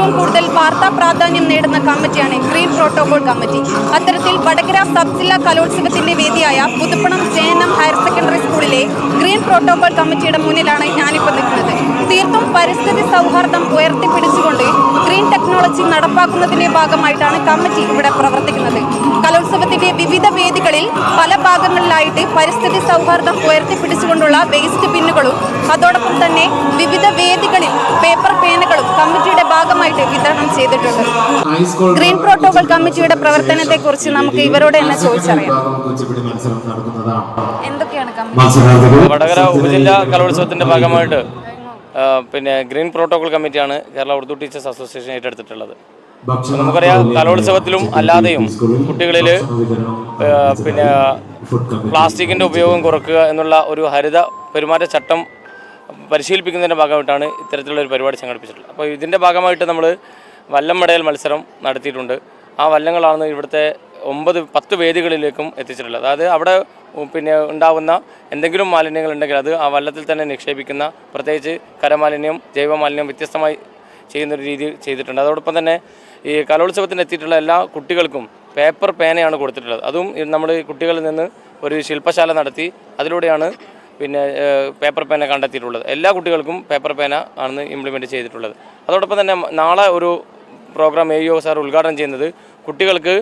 ഏറ്റവും കൂടുതൽ വാർത്താ പ്രാധാന്യം നേടുന്ന കമ്മിറ്റിയാണ് ഗ്രീൻ പ്രോട്ടോകോൾ കമ്മിറ്റി അത്തരത്തിൽ വടകര സബ് ജില്ലാ കലോത്സവത്തിന്റെ വേദിയായ Puthuppanam J N M higher secondary സ്കൂളിലെ ഗ്രീൻ പ്രോട്ടോകോൾ കമ്മിറ്റിയുടെ മുന്നിലാണ് ഞാനിപ്പോൾ നിൽക്കുന്നത്. തീർത്തും പരിസ്ഥിതി സൗഹാർദ്ദം ഉയർത്തിപ്പിടിച്ചുകൊണ്ട് ഗ്രീൻ ടെക്നോളജി നടപ്പാക്കുന്നതിന്റെ ഭാഗമായിട്ടാണ് കമ്മിറ്റി ഇവിടെ പ്രവർത്തിക്കുന്നത്. കലോത്സവത്തിന്റെ വിവിധ വേദികളിൽ പല ഭാഗങ്ങളിലായിട്ട് പരിസ്ഥിതി സൗഹാർദ്ദം ഉയർത്തിപ്പിടിച്ചുകൊണ്ടുള്ള വേസ്റ്റ് ബിന്നുകളും അതോടൊപ്പം തന്നെ വിവിധ വേദികളിൽ പേപ്പർ പേനകളും കമ്മിറ്റിയുടെ ഭാഗമായിട്ട് വിതരണം ചെയ്തിട്ടുണ്ട്. ഗ്രീൻ പ്രോട്ടോകോൾ കമ്മിറ്റിയുടെ പ്രവർത്തനത്തെ കുറിച്ച് നമുക്ക് ഇവരോട് തന്നെ ചോദിച്ചറിയാം. എന്തൊക്കെയാണ് വടകര ഉപജില്ലാ കലോത്സവത്തിന്റെ ഭാഗമായിട്ട് പിന്നെ ഗ്രീൻ പ്രോട്ടോകോൾ കമ്മിറ്റിയാണ് കേരള ഉറുദു ടീച്ചേഴ്സ് അസോസിയേഷൻ ഏറ്റെടുത്തിട്ടുള്ളത്. നമുക്കറിയാം കലോത്സവത്തിലും അല്ലാതെയും കുട്ടികളിൽ പിന്നെ പ്ലാസ്റ്റിക്കിന്റെ ഉപയോഗം കുറക്കുക എന്നുള്ള ഒരു ഹരിത പെരുമാറ്റച്ചട്ടം പരിശീലിപ്പിക്കുന്നതിന്റെ ഭാഗമായിട്ടാണ് ഇത്തരത്തിലുള്ള ഒരു പരിപാടി സംഘടിപ്പിച്ചിട്ടുള്ളത്. അപ്പോൾ ഇതിന്റെ ഭാഗമായിട്ട് നമ്മൾ വല്ലം മടയൽ മത്സരം നടത്തിയിട്ടുണ്ട്. ആ വല്ലങ്ങളാണ് ഇവിടുത്തെ ഒമ്പത് പത്ത് വേദികളിലേക്കും എത്തിച്ചിട്ടുള്ളത്. അതായത് അവിടെ പിന്നെ ഉണ്ടാകുന്ന എന്തെങ്കിലും മാലിന്യങ്ങൾ ഉണ്ടെങ്കിൽ അത് ആ വല്ലത്തിൽ തന്നെ നിക്ഷേപിക്കുന്ന പ്രത്യേകിച്ച് കരമാലിന്യം ജൈവമാലിന്യം വ്യത്യസ്തമായി ചെയ്യുന്നൊരു രീതി ചെയ്തിട്ടുണ്ട്. അതോടൊപ്പം തന്നെ ഈ കലോത്സവത്തിന് എത്തിയിട്ടുള്ള എല്ലാ കുട്ടികൾക്കും പേപ്പർ പേനയാണ് കൊടുത്തിട്ടുള്ളത്. അതും നമ്മൾ കുട്ടികളിൽ നിന്ന് ഒരു ശില്പശാല നടത്തി അതിലൂടെയാണ് പിന്നെ പേപ്പർ പേന കണ്ടെത്തിയിട്ടുള്ളത്. എല്ലാ കുട്ടികൾക്കും പേപ്പർ പേന ആണ് ഇംപ്ലിമെന്റ് ചെയ്തിട്ടുള്ളത്. അതോടൊപ്പം തന്നെ നാളെ ഒരു പ്രോഗ്രാം എ യു സാർ ഉദ്ഘാടനം ചെയ്യുന്നത് കുട്ടികൾക്ക്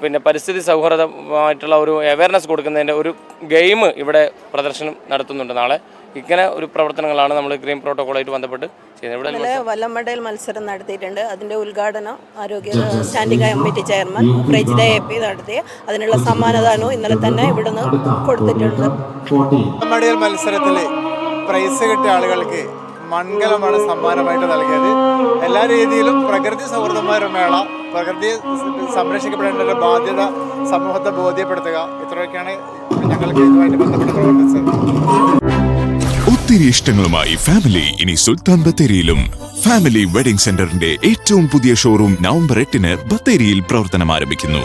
പിന്നെ പരിസ്ഥിതി സൗഹൃദമായിട്ടുള്ള ഒരു അവയർനെസ് കൊടുക്കുന്നതിന്റെ ഒരു ഗെയിം ഇവിടെ പ്രദർശനം നടത്തുന്നുണ്ട് നാളെ. ഇങ്ങനെ ഒരു പ്രവർത്തനങ്ങളാണ് നമ്മൾ ഗ്രീൻ പ്രോട്ടോകോളായിട്ട് ബന്ധപ്പെട്ട് ചെയ്യുന്നത്. ഇവിടെ വല്ലമ്മടയിൽ മത്സരം നടത്തിയിട്ടുണ്ട്. അതിന്റെ ഉദ്ഘാടനം ആരോഗ്യ standing committee chairman Prajitha A P നടത്തി. അതിനുള്ള സമ്മാനദാനവും ഇന്നലെ തന്നെ ഇവിടുന്ന് കൊടുത്തിട്ടുണ്ട്. മടിയൽ മത്സരത്തിൽ പ്രൈസ് കിട്ടിയ ആളുകൾക്ക് മൺകലമാണ് സമ്മാനമായിട്ട് നൽകിയത്. എല്ലാ രീതിയിലും പ്രകൃതി സൗഹൃദമായ ഒരു മേള പ്രകൃതിയെ സംരക്ഷിക്കപ്പെടേണ്ട ഒരു ബാധ്യത സമൂഹത്തെ ബോധ്യപ്പെടുത്തുക. ഇത്രയൊക്കെയാണ് ഞങ്ങൾക്ക് ഇതുമായിട്ട് ബന്ധപ്പെട്ട് പ്രവർത്തിച്ചത്. ഒത്തിരി ഇഷ്ടങ്ങളുമായി ഫാമിലി ഇനി സുൽത്താൻ ബത്തേരിയിലും. ഫാമിലി വെഡിംഗ് സെന്ററിന്റെ ഏറ്റവും പുതിയ ഷോറൂം നവംബർ എട്ടിന് ബത്തേരിയിൽ പ്രവർത്തനം ആരംഭിക്കുന്നു